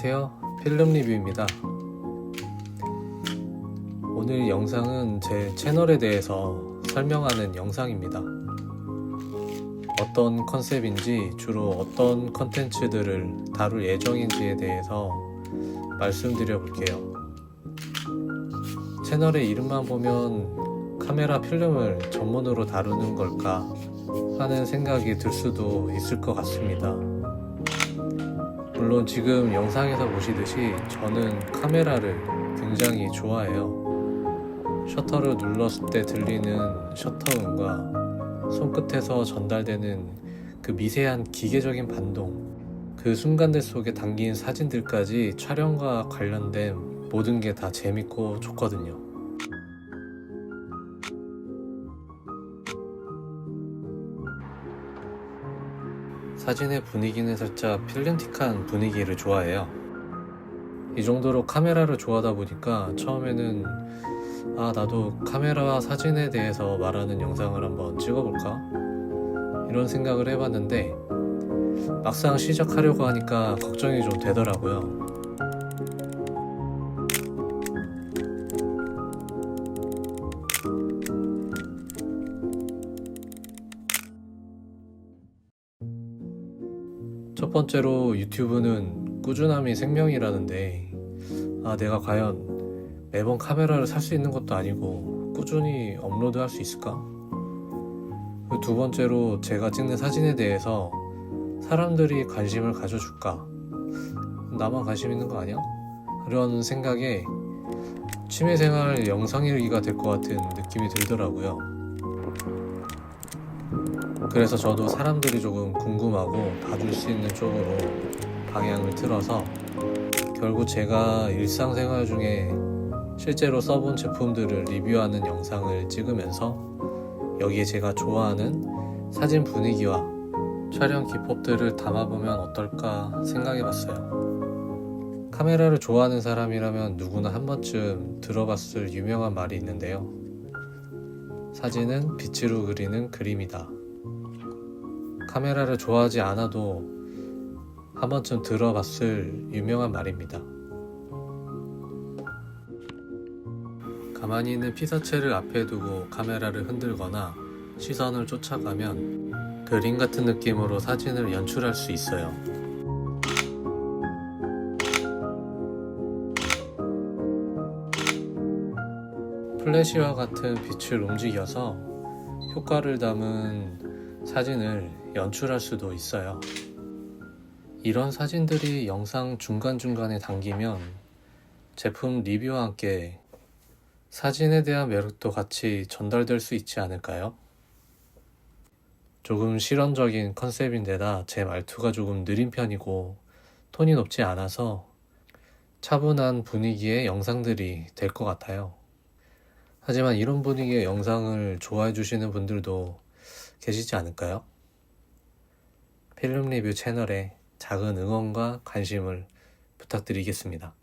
안녕하세요. 필름 리뷰입니다. 오늘 영상은 제 채널에 대해서 설명하는 영상입니다. 어떤 컨셉인지 주로 어떤 컨텐츠들을 다룰 예정인지에 대해서 말씀드려 볼게요. 채널의 이름만 보면 카메라 필름을 전문으로 다루는 걸까 하는 생각이 들 수도 있을 것 같습니다. 물론 지금 영상에서 보시듯이 저는 카메라를 굉장히 좋아해요. 셔터를 눌렀을 때 들리는 셔터음과 손끝에서 전달되는 그 미세한 기계적인 반동, 그 순간들 속에 담긴 사진들까지 촬영과 관련된 모든 게 다 재밌고 좋거든요. 사진의 분위기는 살짝 필름틱한 분위기를 좋아해요. 이 정도로 카메라를 좋아하다 보니까 처음에는 아, 나도 카메라와 사진에 대해서 말하는 영상을 한번 찍어볼까? 이런 생각을 해봤는데 막상 시작하려고 하니까 걱정이 좀 되더라고요. 첫 번째로 유튜브는 꾸준함이 생명이라는데 아 내가 과연 매번 카메라를 살 수 있는 것도 아니고 꾸준히 업로드 할 수 있을까? 그두 번째로 제가 찍는 사진에 대해서 사람들이 관심을 가져줄까? 나만 관심 있는 거 아니야? 그런 생각에 취미생활 영상일기가 될 것 같은 느낌이 들더라고요. 그래서 저도 사람들이 조금 궁금하고 봐줄 수 있는 쪽으로 방향을 틀어서 결국 제가 일상생활 중에 실제로 써본 제품들을 리뷰하는 영상을 찍으면서 여기에 제가 좋아하는 사진 분위기와 촬영 기법들을 담아보면 어떨까 생각해 봤어요. 카메라를 좋아하는 사람이라면 누구나 한 번쯤 들어봤을 유명한 말이 있는데요. 사진은 빛으로 그리는 그림이다. 카메라를 좋아하지 않아도 한 번쯤 들어봤을 유명한 말입니다. 가만히 있는 피사체를 앞에 두고 카메라를 흔들거나 시선을 쫓아가면 그림 같은 느낌으로 사진을 연출할 수 있어요. 플래시와 같은 빛을 움직여서 효과를 담은 사진을 연출할 수도 있어요. 이런 사진들이 영상 중간중간에 담기면 제품 리뷰와 함께 사진에 대한 매력도 같이 전달될 수 있지 않을까요? 조금 실험적인 컨셉인데다 제 말투가 조금 느린 편이고 톤이 높지 않아서 차분한 분위기의 영상들이 될 것 같아요. 하지만 이런 분위기의 영상을 좋아해 주시는 분들도 계시지 않을까요? 필름 리뷰 채널에 작은 응원과 관심을 부탁드리겠습니다.